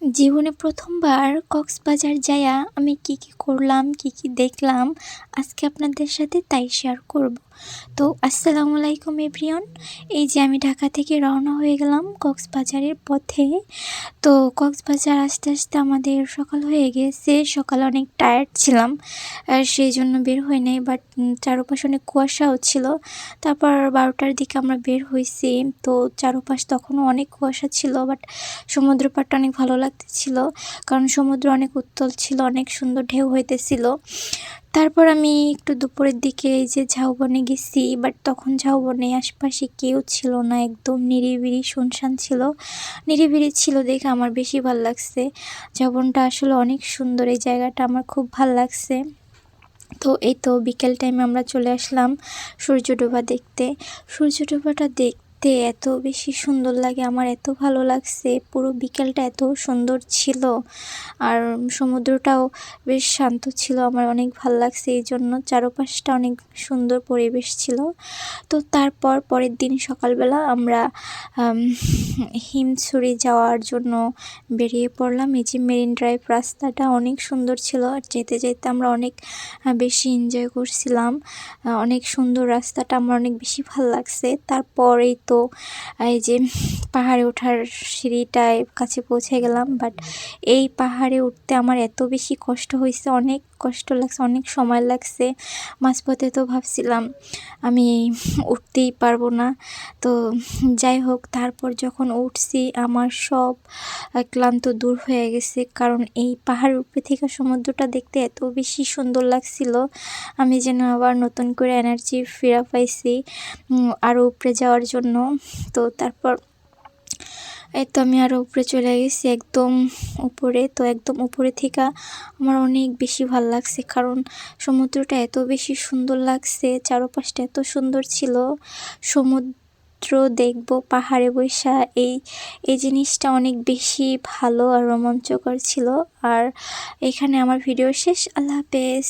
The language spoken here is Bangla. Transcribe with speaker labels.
Speaker 1: জীবনে প্রথমবার কক্সবাজার যায়া আমি কি কি করলাম, কি কি দেখলাম, আজকে আপনাদের সাথে তাই শেয়ার করব। তো, আসসালামু আলাইকুম এভরিয়ন এই যে আমি ঢাকা থেকে রওনা হয়ে গেলাম কক্সবাজারের পথে। তো, কক্সবাজার আস্তে আস্তে আমাদের সকাল হয়ে গেছে। সকালে অনেক টায়ার্ড ছিলাম, আর সেই জন্য বের হয়ে নেই বাট চারপাশে অনেক কুয়াশাও ছিল। তারপর বারোটার দিকে আমরা বের হয়েছি তো, চারপাশ তখনও অনেক কুয়াশা ছিল বাট সমুদ্র পাড়টা অনেক ভালো লাগতেছিল কারণ সমুদ্র অনেক উত্তল ছিল, অনেক সুন্দর ঢেউ হইতেছিল। তারপর আমি একটু দুপুরের দিকে এই যে ঝাউবনে গেছি বাট তখন ঝাউবনে আশপাশে কেউ ছিল না, একদম নিরিবিলি শুনশান ছিল। নিরিবিলি ছিল দেখে আমার বেশি ভালো লাগছে। ঝাউবনটা আসলে অনেক সুন্দর, এই জায়গাটা আমার খুব ভালো লাগছে। তো এই তো বিকেল টাইমে আমরা চলে আসলাম সূর্য ডোবা দেখতে। সূর্য ডোবাটা দেখ দেখতে এত বেশি সুন্দর লাগে, আমার এত ভালো লাগছে। পুরো বিকেলটা এত সুন্দর ছিল আর সমুদ্রটাও বেশ শান্ত ছিল, আমার অনেক ভালো লাগছে। এই জন্য চারপাশটা অনেক সুন্দর পরিবেশ ছিল। তো তারপর পরের দিন সকালবেলা আমরা হিমছড়ি যাওয়ার জন্য বেরিয়ে পড়লাম। এই যে মেরিন ড্রাইভ রাস্তাটা অনেক সুন্দর ছিল আর যেতে যেতে আমরা অনেক বেশি এনজয় করছিলাম। অনেক সুন্দর রাস্তাটা, আমার অনেক বেশি ভালো লাগছে। তারপরেই তো এই যে পাহাড়ে ওঠার সিঁড়িটায় কাছে পৌঁছে গেলাম বাট এই পাহাড়ে উঠতে আমার এত বেশি কষ্ট হয়েছে, অনেক কষ্ট লাগছে, অনেক সময় লাগছে। মাঝপথে তো ভাবছিলাম আমি উঠতেই পারব না। তো যাই হোক, তারপর যখন উঠছি, আমার সব ক্লান্ত দূর হয়ে গেছে, কারণ এই পাহাড়ের উপরে থেকে সমুদ্রটা দেখতে এত বেশি সুন্দর লাগছিল। আমি যেন আবার নতুন করে এনার্জি ফিরা পাইছি আরও উপরে যাওয়ার জন্য। তো তারপর এই তো আমি আরও উপরে চলে গেছি, একদম উপরে। তো একদম উপরে থেকে আমার অনেক বেশি ভালো লাগছে, কারণ সমুদ্রটা এত বেশি সুন্দর লাগছে, চারপাশটা এত সুন্দর ছিল। সমুদ্র দেখব, পাহাড়ে বৈশা এই এই জিনিসটা অনেক বেশি ভালো আর রোমাঞ্চকর ছিল। আর এখানে আমার ভিডিও শেষ, আল্লাহ হাফেজ।